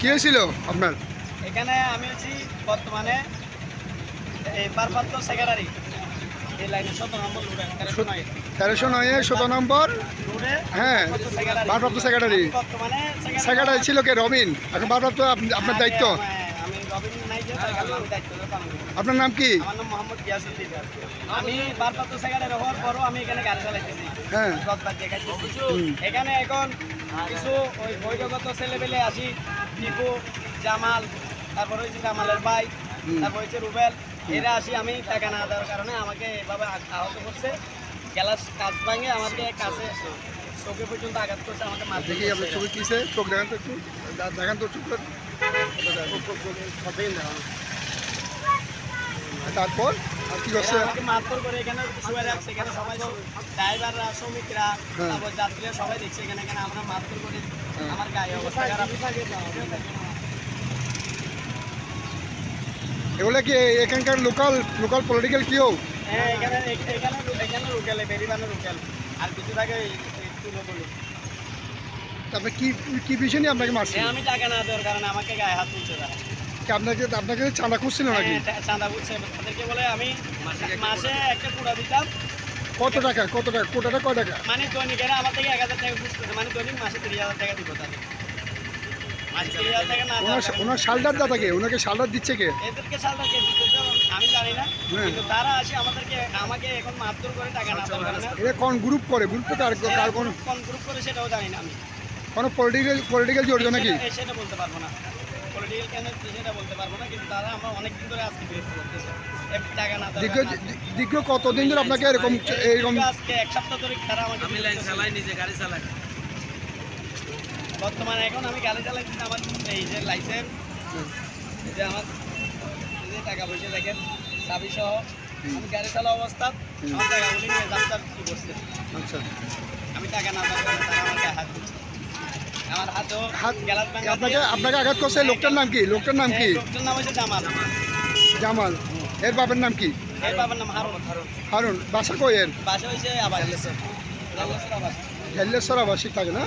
কি হয়েছিল আপনার? এখানে আমি হচ্ছি বর্তমানে পারপাত্র সেক্রেটারি। তেরোশো নয়। নম্বর? হ্যাঁ ভারপ্রাপ্ত সেক্রেটারি। ভারপ্রাপ্ত সেক্রেটারি। ছিল কে? রবিন। এখন ভারপ্রাপ্ত আপনার দায়িত্ব? হ্যাঁ, আমি দায়িত্ব করি। আপনার নাম কি? আমার নাম মোহাম্মদ গিয়াসুদ্দিন আমি হওয়ার পরও আমি এখানে গাড়ি চালাইতেছি। হ্যাঁ। এখানে এখন কিছু ওই ছেলেবেলে আসি টিপু জামাল তারপর হয়েছে জামালের ভাই তারপর হচ্ছে রুবেল। এরা আসি আমি টাকা না দেওয়ার কারণে আমাকে এভাবে আহত করছে। গ্যালাস কাজ ভাঙে আমাকে কাছে চোখে পর্যন্ত আঘাত করছে আমাকে মারতে দেখি আপনার কিসে চোখ দেখান তো একটু। দেখান তো চোখ তারপর? আর কি করছে? মারধর করে এখানে শুয়ে রাখছে এখানে সবাই ড্রাইভাররা শ্রমিকরা হ্যাঁ। তারপর যাত্রীরা সবাই দেখছে এখানে এখানে আমরা মারধর করে হ্যাঁ। আমার গায়ে অবস্থা খারাপ। এগুলো কি এখানকার লোকাল লোকাল পলিটিক্যাল কেউ হ্যাঁ এখানে এখানে এখানে রুকেল বেরিবানে রুকেল আর কিছু থাকে তুলো বলি কি কি বিষয় নিয়ে আপনাকে মারছে হ্যাঁ আমি টাকা না দেওয়ার কারণে আমাকে গায়ে হাত তুলছে তারা কি আপনাকে আপনাকে চাঁদা খুঁজছিল নাকি? হ্যাঁ, চাঁদা বুঝছে তাদেরকে বলে আমি মাসে একটা কুড়া দিতাম। কত টাকা কত টাকা কোটাটা কয় টাকা? মানে দৈনিক এরা আমার থেকে এক হাজার টাকা বুঝতেছে মানে দৈনিক মাসে তিরিশ হাজার টাকা দিব তাদের। ওনার ওনাকে শালদার দিচ্ছে কে? এদেরকে কে আমি জানি না। হ্যাঁ। কিন্তু তারা আসে আমাদেরকে আমাকে এখন মারধর করে টাকা না এটা কোন গ্রুপ করে? কোন কোন? গ্রুপ করে সেটাও জানি না আমি। কোনো পলিটিক্যাল পলিটিক্যাল জড়িত নাকি? সেটা- সেটা বলতে পারব না। পলিটিক্যাল কেন সেটা বলতে পারব না কিন্তু তারা আমরা অনেকদিন ধরে আজকে বিরক্ত করতেছে। টাকা না দেওয়ার দীর্ঘ দীর্ঘ কতদিন ধরে আপনাকে এরকম এরকম আজকে এক সপ্তাহ ধরে তারা আমাকে আমি লাইন চালাই নিজে গাড়ি চালাই। বর্তমানে এখন আমি গাড়ি চালাইছি আমার এই যে লাইসেন্স যে আমার এই যে টাকা পয়সা দেখেন চাবি সহ আমি গাড়ি চালা অবস্থা আমার টাকাগুলি নিয়ে যাত্রা কি করছে? আচ্ছা। আমি টাকা না দেওয়ার কারণে আমার হাত দিচ্ছে। আপনাকে আপনাকে আঘাত করছে লোকটার নাম কি? লোকটার নাম কি? জামাল। এর বাবার নাম কি? হারুন। বাসা কই এর? আবার আবাসিক থাকে না?